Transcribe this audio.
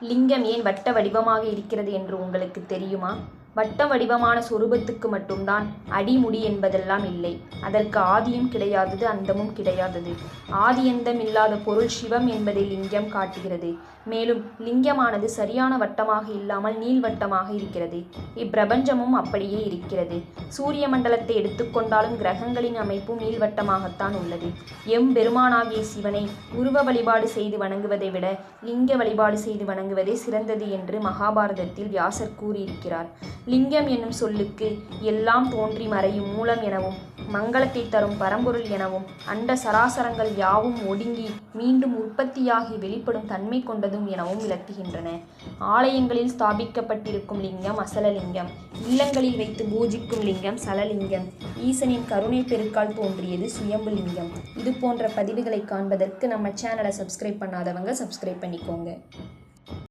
லிங்கம் ஏன் வட்ட வடிவமாக இருக்கிறது என்று உங்களுக்கு தெரியுமா? வட்ட வடிவமான சொரூபத்துக்கு மட்டும்தான் அடிமுடி என்பதெல்லாம் இல்லை. அதற்கு ஆதியும் கிடையாதது அந்தமும் கிடையாதது ஆதி அந்தம் இல்லாத பொருள் சிவம் என்பதை லிங்கம் காட்டுகிறது. மேலும் லிங்கமானது சரியான வட்டமாக இல்லாமல் நீள்வட்டமாக இருக்கிறது. இப்பிரபஞ்சமும் அப்படியே இருக்கிறது. சூரிய மண்டலத்தை எடுத்துக்கொண்டாலும் கிரகங்களின் அமைப்பும் நீள்வட்டமாகத்தான் உள்ளது. எம் பெருமானாகிய சிவனை உருவ வழிபாடு செய்து வணங்குவதை விட லிங்க வழிபாடு செய்து வணங்குவதே சிறந்தது என்று மகாபாரதத்தில் வியாசர் கூறியிருக்கிறார். லிங்கம் என்னும் சொல்லுக்கு எல்லாம் தோன்றி மறையும் மூலம் எனவும் மங்களத்தை தரும் பரம்பொருள் எனவும் அண்ட சராசரங்கள் யாவும் ஒடுங்கி மீண்டும் உற்பத்தியாகி வெளிப்படும் தன்மை கொண்டதும் எனவும் விளக்குகின்றன. ஆலயங்களில் ஸ்தாபிக்கப்பட்டிருக்கும் லிங்கம் அசலலிங்கம். இல்லங்களில் வைத்து பூஜிக்கும் லிங்கம் சலலிங்கம். ஈசனின் கருணை பெருக்கால் தோன்றியது சுயம்பு லிங்கம். இது போன்ற பதிவுகளை காண்பதற்கு நம்ம சேனலை சப்ஸ்கிரைப் பண்ணாதவங்க சப்ஸ்கிரைப் பண்ணிக்கோங்க.